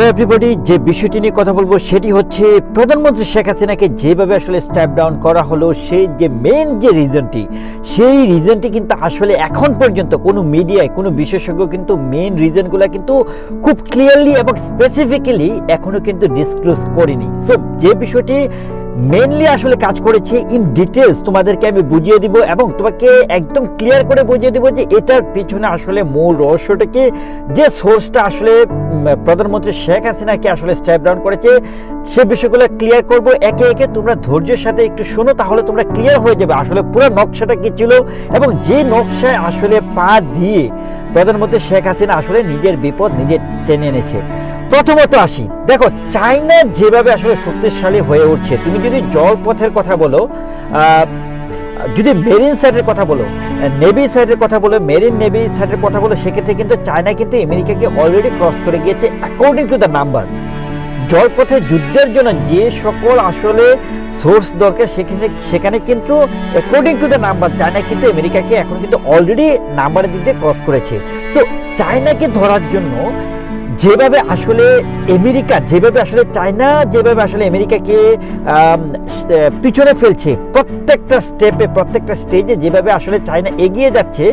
Hello everybody যে বিষয়টি নিয়ে কথা বলব সেটি হচ্ছে প্রধানমন্ত্রী শেখ হাসিনাকে যেভাবে আসলে স্ট্যাপ ডাউন করা হলো, সেই যে মেন যে রিজনটি সেই রিজনটি কিন্তু আসলে এখন পর্যন্ত কোনো মিডিয়ায় কোনো বিশেষজ্ঞ কিন্তু মেন রিজনগুলো কিন্তু খুব ক্লিয়ারলি এবং স্পেসিফিক্যালি এখনও কিন্তু ডিসক্লোজ করেনি। সো যে বিষয়টি মেনলি আসলে কাজ করেছি ইন ডিটেলস তোমাদেরকে আমি বুঝিয়ে দিব এবং তোমাকে একদম ক্লিয়ার করে বুঝিয়ে দিব যে এটার পিছনে আসলে মূল রহস্যটাকে যে সোর্সটা আসলে প্রধানমন্ত্রী শেখ হাসিনাকে আসলে স্ট্যাপ ডাউন করেছে, সে বিষয়গুলো ক্লিয়ার করব, একে একে তোমরা ধৈর্যের সাথে একটু শোনো, তাহলে তোমরা ক্লিয়ার হয়ে যাবে। আসলে পুরো নকশাটা কি ছিল? এবং যে নকশায় আসলে পা দিয়ে প্রধানমন্ত্রী শেখ হাসিনা আসলে নিজের বিপদ নিজে টেনে এনেছে। প্রথমত আসি। দেখো চায়না যেভাবে আসলে শক্তিশালী হয়ে উঠছে, তুমি যদি জলপথের কথা বলো যদি মেরিন সাইডের কথা বলো নেভি সাইডের কথা বলো মেরিন নেভি সাইডের কথা বলো, সেক্ষেত্রে কিন্তু চায়না কিন্তু আমেরিকাকে অলরেডি ক্রস করে গিয়েছে অ্যাকর্ডিং টু দ্য নাম্বার জলপথে যুদ্ধের জন্য যে সকল আসলে সোর্স দরকার, সেখানে সেখানে কিন্তু according to the number China কিন্তু আমেরিকাকে এখন কিন্তু অলরেডি নাম্বারের দিক দিয়ে ক্রস করেছে সো চায়নাকে ধরার জন্য যেভাবে আসলে আমেরিকা, যেভাবে আসলে চায়না, যেভাবে আসলে আমেরিকাকে পিছনে ফেলছে, প্রত্যেকটা স্টেপে প্রত্যেকটা স্টেজে যেভাবে আসলে চায়না এগিয়ে যাচ্ছে,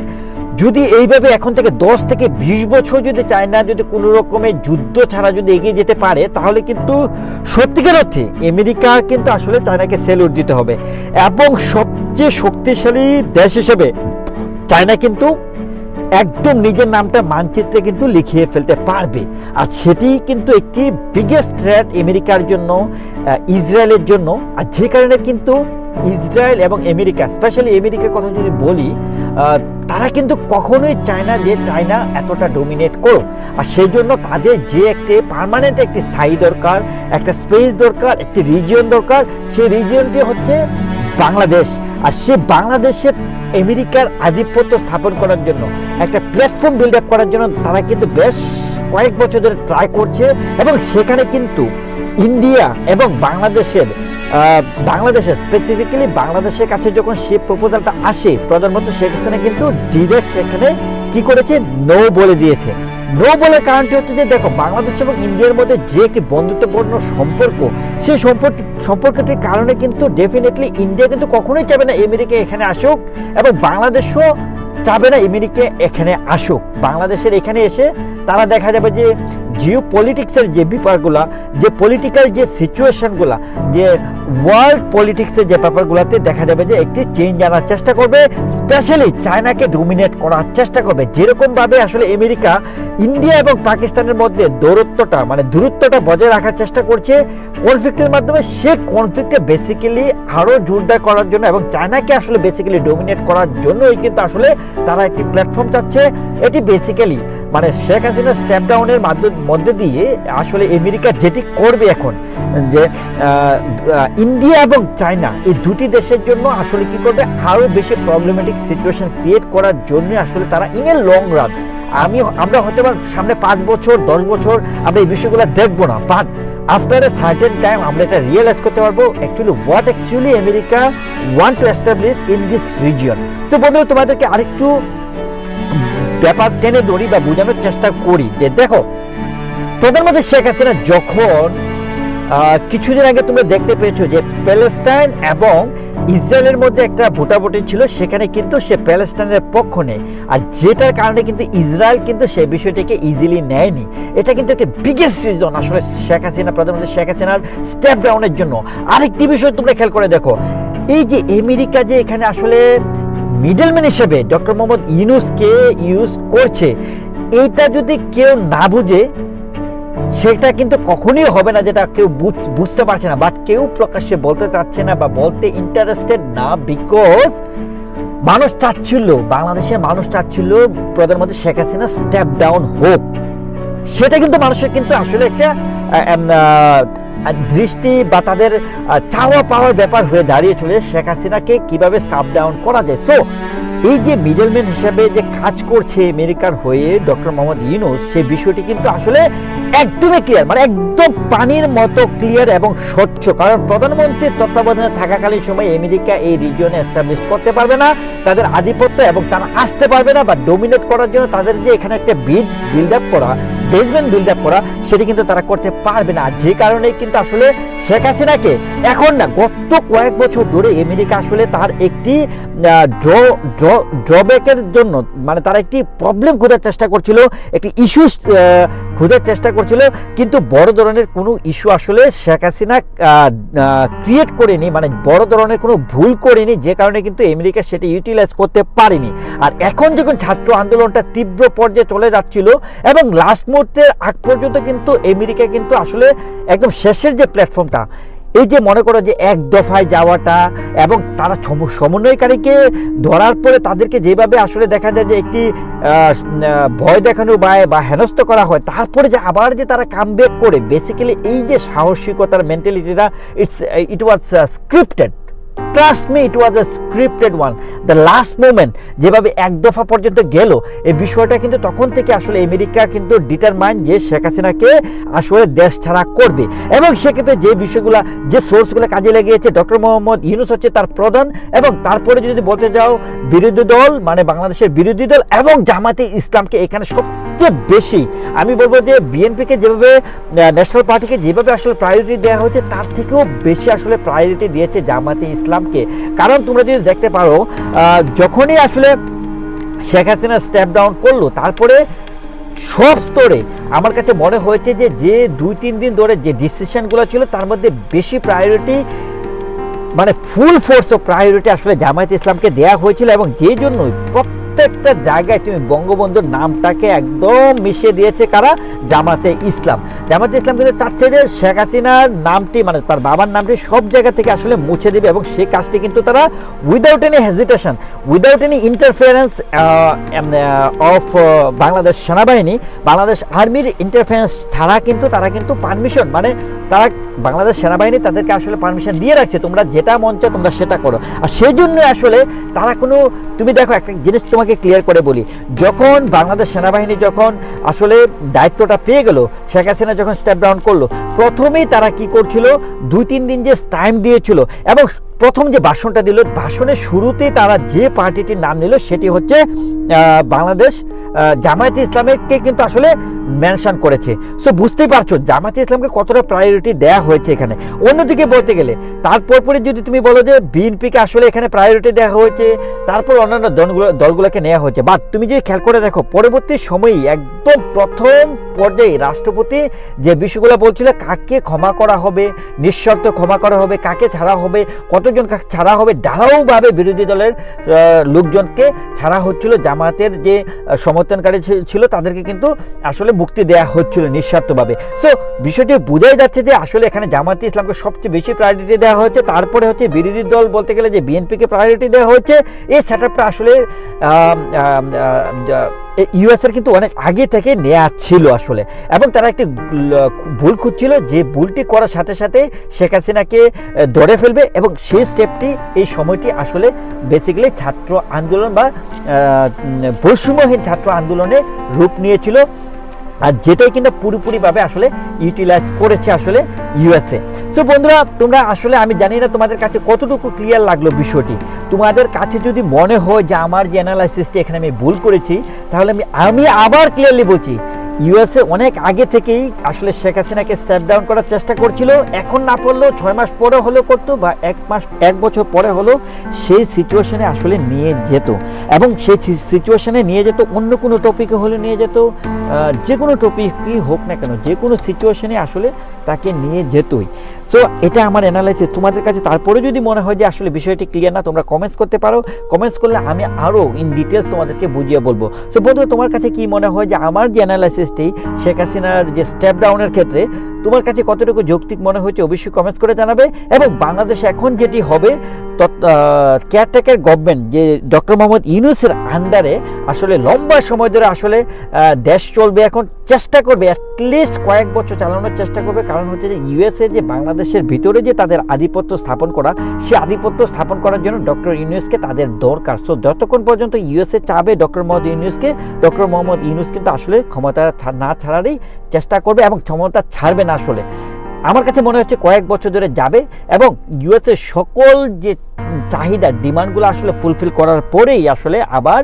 যদি এইভাবে এখন থেকে দশ থেকে বিশ বছর যদি চায়না যদি কোনো রকমের যুদ্ধ ছাড়া যদি এগিয়ে যেতে পারে, তাহলে কিন্তু সত্যিকার অর্থে আমেরিকা কিন্তু আসলে চায়নাকে সেলুট দিতে হবে। এবং সবচেয়ে শক্তিশালী দেশ হিসেবে চায়না কিন্তু একদম নিজের নামটা মানচিত্রে কিন্তু লিখিয়ে ফেলতে পারবে। আর সেটি কিন্তু একটি বিগেস্ট থ্রেট আমেরিকার জন্য ইসরায়েলের জন্য। আর যে কারণে কিন্তু ইসরায়েল এবং আমেরিকা স্পেশালি আমেরিকার কথা যদি বলি তারা কিন্তু কখনোই চায় না যে চায়না এতটা ডোমিনেট করুক। আর সেই জন্য তাদের যে একটি পার্মানেন্ট একটি স্থায়ী দরকার, একটা স্পেস দরকার, একটি রিজিয়ন দরকার, সেই রিজিয়নটি হচ্ছে বাংলাদেশ। আর সে বাংলাদেশের আমেরিকার আধিপত্য স্থাপন করার জন্য একটা প্ল্যাটফর্ম বিল্ড আপ করার জন্য তারা কিন্তু বেশ কয়েক বছর ধরে ট্রাই করছে এবং সেখানে কিন্তু ইন্ডিয়া এবং বাংলাদেশের আহ, বাংলাদেশের স্পেসিফিক্যালি বাংলাদেশের কাছে যখন সে প্রপোজালটা আসে প্রধানমন্ত্রী শেখ হাসিনা কিন্তু ডিরেক্ট সেখানে কি করেছে? নো বলে দিয়েছে। নো বলার কারণটি হচ্ছে যে দেখো, বাংলাদেশ এবং ইন্ডিয়ার মধ্যে যে একটি বন্ধুত্বপূর্ণ সম্পর্ক, সেই সম্পর্ক সম্পর্কটির কারণে কিন্তু ডেফিনেটলি ইন্ডিয়া কিন্তু কখনোই চাবে না আমেরিকা এখানে আসুক এবং বাংলাদেশও চাবে না আমেরিকা এখানে আসুক। বাংলাদেশের এখানে এসে তারা দেখা যাবে যে জিও পলিটিক্সের যে ব্যাপারগুলো, যে পলিটিক্যাল যে সিচুয়েশনগুলা যে ওয়ার্ল্ড পলিটিক্সের যে ব্যাপারগুলোতে দেখা যাবে যে একটি চেঞ্জ আনার চেষ্টা করবে স্পেশালি চায়নাকে ডোমিনেট করার চেষ্টা করবে। যেরকমভাবে আসলে আমেরিকা, ইন্ডিয়া এবং পাকিস্তানের মধ্যে দূরত্বটা মানে দূরত্বটা বজায় রাখার চেষ্টা করছে কনফ্লিক্টের মাধ্যমে সে কনফ্লিক্টে বেসিক্যালি আরও জোরদার করার জন্য এবং চায়নাকে আসলে বেসিক্যালি ডোমিনেট করার জন্যই কিন্তু আসলে তারা একটি প্ল্যাটফর্ম চাচ্ছে। এটি বেসিক্যালি মানে শেখ হাসিনা স্টেপ ডাউনের মধ্যে দিয়ে আসলে আমেরিকা যেটি করবে এখন, যে ইন্ডিয়া এবং চায়না এই দুটি দেশের জন্য আসলে কি করবে? আরও বেশি প্রবলেমেটিক সিচুয়েশন ক্রিয়েট করার জন্য আসলে তারা ইন এ লং রান আমি, আমরা পার সামনে পাঁচ বছর, দশ বছর আমরা এই বিষয়গুলো দেখব না but after a certain time আমরা এটা রিয়েলাইজ করতে পারব actually what actually America want to establish in this region তো বন্ধু তোমাদেরকে আরেকটু ব্যাপার টেনে ধরি বা বোঝানোর চেষ্টা করি। যে দেখো প্রধানমন্ত্রী শেখ হাসিনা যখন কিছুদিন আগে তোমরা দেখতে পেয়েছ যে প্যালেস্টাইন এবং ইসরায়েলের মধ্যে একটা ভোটাভুটি ছিল, সেখানে কিন্তু সে প্যালেস্টাইনের পক্ষ নেয় আর যেটার কারণে কিন্তু ইসরায়েল কিন্তু সে বিষয়টাকে ইজিলি নেয়নি। এটা কিন্তু একটা বিগেস্ট রিজন আসলে শেখ হাসিনা প্রধানমন্ত্রী শেখ হাসিনার স্টেপ ডাউনের জন্য। আরেকটি বিষয় তোমরা খেয়াল করে দেখো, এই যে আমেরিকা যে এখানে আসলে মিডলম্যান হিসেবে ডক্টর মোহাম্মদ ইউনুসকে ইউজ করছে, এইটা যদি কেউ না বুঝে, সেটা কিন্তু কখনোই হবে না যেটা কেউ বুঝ- বুঝতে পারছে না বাট কেউ প্রকাশ্যে বলতে চাচ্ছে না বা বলতে ইন্টারেস্টেড না বিকজ মানুষ চাচ্ছিল, বাংলাদেশের মানুষ চাচ্ছিল প্রধানমন্ত্রী শেখ হাসিনা স্টেপ ডাউন হোক। সেটা কিন্তু মানুষের কিন্তু আসলে একটা দৃষ্টি বা তাদের চাওয়া পাওয়ার ব্যাপার হয়ে দাঁড়িয়েছিল যে শেখ হাসিনাকে কীভাবে স্টাপ ডাউন করা যায়। সো এই যে মিডলম্যান হিসাবে যে কাজ করছে আমেরিকার হয়ে ডক্টর মোহাম্মদ ইউনুস সেই বিষয়টি কিন্তু আসলে একদমই ক্লিয়ার মানে একদম পানির মতো ক্লিয়ার এবং স্বচ্ছ। কারণ প্রধানমন্ত্রীর তত্ত্বাবধানে থাকাকালীন সময় আমেরিকা এই রিজিয়নে এস্টাবলিশ করতে পারবে না, তাদের আধিপত্য এবং তারা আসতে পারবে না বা ডোমিনেট করার জন্য তাদের যে এখানে একটা বিড বিল্ড আপ করা বেসমেন্ট বিল্ড আপ করা, সেটি কিন্তু তারা করতে পারবে না। যে কারণে কিন্তু আসলে শেখ হাসিনাকে এখন না গত কয়েক বছর ধরে আমেরিকা আসলে তার একটি ড্র ড্রব্যাকের জন্য মানে তারা একটি প্রবলেম খোঁজার চেষ্টা করছিল, একটি ইস্যু খোঁজার চেষ্টা করছিল, কিন্তু বড় ধরনের কোনো ইস্যু আসলে শেখ হাসিনা ক্রিয়েট করেনি মানে বড় ধরনের কোনো ভুল করেনি, যে কারণে কিন্তু আমেরিকা সেটা ইউটিলাইজ করতে পারেনি। আর এখন যখন ছাত্র আন্দোলনটা তীব্র পর্যায়ে চলে যাচ্ছিল, এবং লাস্ট মুহূর্তের আগ পর্যন্ত কিন্তু আমেরিকা কিন্তু আসলে একদম শেষের যে প্ল্যাটফর্মটা এই যে মনে করো যে এক দফায় যাওয়াটা এবং তারা সম- সমন্বয়কারীকে ধরার পরে তাদেরকে যেভাবে আসলে দেখা যায় যে একটি ভয় দেখানো বা বা হেনস্থ করা হয়, তারপরে যে আবার যে তারা কাম করে বেসিক্যালি এই যে সাহসিকতার মেন্টালিটিটা it's it was scripted trust me it was a scripted one the last moment যেভাবে এক দফা পর্যন্ত গেল, এই বিষয়টা কিন্তু তখন থেকে আসলে আমেরিকা কিন্তু ডিটারমাইন যে শেখ হাসিনাকে আসলে দেশ ছাড়া করবে। এবং সেক্ষেত্রে যে বিষয়গুলো, যে সোর্সগুলো কাজে লেগেছে ডক্টর মোহাম্মদ ইউনুস হচ্ছে তার প্রধান, এবং তারপরে যদি বলতে যাও, বিরোধী দল মানে বাংলাদেশের বিরোধী দল এবং জামাতে ইসলামকে এখানে সবচেয়ে বেশি, আমি বলব যে বিএনপিকে যেভাবে ন্যাশনাল পার্টিকে যেভাবে আসলে প্রায়োরিটি দেওয়া হয়েছে, তার থেকেও বেশি আসলে প্রায়োরিটি দিয়েছে জামাতে ইসলামকে। কারণ তোমরা যদি দেখতে পারো যখনই আসলে শেখ হাসিনা স্টেপ ডাউন করল, তারপরে সব স্তরে আমার কাছে মনে হয়েছে যে যে দুই তিন দিন ধরে যে ডিসিশনগুলো ছিল, তার মধ্যে বেশি প্রায়োরিটি মানে ফুল ফোর্স অফ প্রায়োরিটি আসলে জামায়াত ইসলামকে দেয়া হয়েছিল এবং যে জন্য প্রত্যেকটা জায়গায় তুমি বঙ্গবন্ধুর নামটাকে একদম মিশিয়ে দিয়েছে কারা? জামাতে ইসলাম। জামাতে ইসলাম কিন্তু চাচ্ছে যে শেখ হাসিনার নামটি মানে তার বাবার নামটি সব জায়গা থেকে আসলে মুছে দেবে এবং সেই কাজটি কিন্তু তারা without any hesitation without any interference of Bangladesh সেনাবাহিনী, বাংলাদেশ আর্মির ইন্টারফারেন্স ছাড়া কিন্তু তারা কিন্তু পারমিশন মানে তারা বাংলাদেশ সেনাবাহিনী তাদেরকে আসলে পারমিশন দিয়ে রাখছে, তোমরা যেটা মন চায় তোমরা সেটা করো। আর সেই জন্য আসলে তারা কোনো, তুমি দেখো একটা জিনিস তোমাকে ক্লিয়ার করে বলি, যখন বাংলাদেশ সেনাবাহিনী যখন আসলে দায়িত্বটা পেয়ে গেল, শেখ হাসিনা যখন স্টেপ ডাউন করল, প্রথমেই তারা কি করছিল? দুই তিন দিন যে টাইম দিয়েছিল এবং প্রথম যে ভাষণটা দিল, ভাষণের শুরুতেই তারা যে পার্টিটির নাম নিল সেটি হচ্ছে বাংলাদেশ জামায়াতে ইসলামকে কিন্তু আসলে মেনশন করেছে। সো বুঝতেই পারছ, জামায়াতে ইসলামকে কতটা প্রায়োরিটি দেওয়া হয়েছে এখানে। অন্যদিকে বলতে গেলে তারপর পরে যদি তুমি বলো যে বিএনপিকে আসলে এখানে প্রায়োরিটি দেওয়া হয়েছে, তারপর অন্যান্য দলগুলো দলগুলোকে নেওয়া হয়েছে। বাট তুমি যদি খেয়াল করে দেখো, পরবর্তী সময়েই একদম প্রথম পর্যায়ে রাষ্ট্রপতি যে বিষয়গুলো বলছিল, কাকে ক্ষমা করা হবে, নিঃশর্ত ক্ষমা করা হবে, কাকে ছাড়া হবে কতজন ছাড়া হবে? ঢালাওভাবে বিরোধী দলের লোকজনকে ছাড়া হচ্ছিল, জামায়াতের যে সমর্থনকারী ছিল তাদেরকে কিন্তু আসলে মুক্তি দেওয়া হচ্ছিল নিঃস্বার্থভাবে। সো বিষয়টি বোঝাই যাচ্ছে যে আসলে এখানে জামায়াতে ইসলামকে সবচেয়ে বেশি প্রায়োরিটি দেওয়া হচ্ছে তারপরে হচ্ছে বিরোধী দল বলতে গেলে যে বিএনপিকে প্রায়োরিটি দেওয়া হচ্ছে এই সেট আসলে ইউএসের কিন্তু অনেক আগে থেকে নেওয়া ছিল আসলে। এবং তারা একটি ভুল খুঁজছিল যে ভুলটি করার সাথে সাথে শেখ হাসিনাকে ধরে ফেলবে এবং সেই স্টেপটি, এই সময়টি আসলে বেসিক্যালি ছাত্র আন্দোলন বা বৈষম্যহীন ছাত্র আন্দোলনে রূপ নিয়েছিল। আর যেটাই কিন্তু পুরোপুরিভাবে আসলে ইউটিলাইজ করেছে আসলে ইউএসএ সো বন্ধুরা, তোমরা আসলে, আমি জানি না তোমাদের কাছে কতটুকু ক্লিয়ার লাগল বিষয়টি। তোমাদের কাছে যদি মনে হয় যে আমার যে অ্যানালাইসিসটি এখানে আমি ভুল করেছি, তাহলে আমি আমি আবার ক্লিয়ারলি বলছি ইউএসএ অনেক আগে থেকেই আসলে শেখ হাসিনাকে স্টেপ ডাউন করার চেষ্টা করছিল। এখন না পড়লেও ছয় মাস পরে হলেও করতো বা এক মাস, এক বছর পরে হলেও সেই সিচুয়েশনে আসলে নিয়ে যেত। এবং সেই সিচুয়েশনে নিয়ে যেত, অন্য কোনো টপিকে হলে নিয়ে যেত। যে কোনো টপিকই হোক না কেন, যে কোনো সিচুয়েশনে আসলে তাকে নিয়ে যেতই। সো এটা আমার অ্যানালাইসিস তোমাদের কাছে তারপরে যদি মনে হয় যে আসলে বিষয়টি ক্লিয়ার না, তোমরা কমেন্টস করতে পারো। কমেন্টস করলে আমি আরও ইন ডিটেলস তোমাদেরকে বুঝিয়ে বলব। সো বন্ধু তোমার কাছে কি মনে হয় যে আমার যে অ্যানালাইসিসটি শেখ হাসিনার যে স্টেপ ডাউনের ক্ষেত্রে তোমার কাছে কতটুকু যৌক্তিক মনে হচ্ছে অবশ্যই কমেন্টস করে জানাবে এবং বাংলাদেশে এখন যেটি হবে কেয়ারটেকার গভর্নমেন্ট যে ডক্টর মোহাম্মদ ইউনুসের আন্ডারে আসলে লম্বা সময় ধরে আসলে দেশ চলবে এখন, চেষ্টা করবে অ্যাটলিস্ট কয়েক বছর চালানোর চেষ্টা করবে। কারণ হচ্ছে যে ইউএসএ যে বাংলাদেশের ভিতরে যে তাদের আধিপত্য স্থাপন করা, সে আধিপত্য স্থাপন করার জন্য ডক্টর ইউনুসকে তাদের দরকার। সো যতক্ষণ পর্যন্ত ইউএসএ চাবে ডক্টর মোহাম্মদ ইউনুসকে ডক্টর মোহাম্মদ ইউনুস কিন্তু আসলে ক্ষমতা না ছাড়ারই চেষ্টা করবে এবং ক্ষমতা ছাড়বে না আসলে। আমার কাছে মনে হচ্ছে কয়েক বছর ধরে যাবে এবং ইউএসএ সকল যে চাহিদা, ডিমান্ডগুলো আসলে ফুলফিল করার পরেই আসলে আবার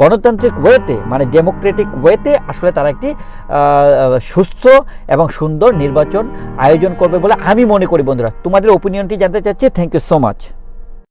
গণতান্ত্রিক ওয়েতে মানে ডেমোক্রেটিক ওয়েতে আসলে তারা একটি সুস্থ এবং সুন্দর নির্বাচন আয়োজন করবে বলে আমি মনে করি বন্ধুরা। তোমাদের ওপিনিয়নটি জানতে চাচ্ছি। Thank you so much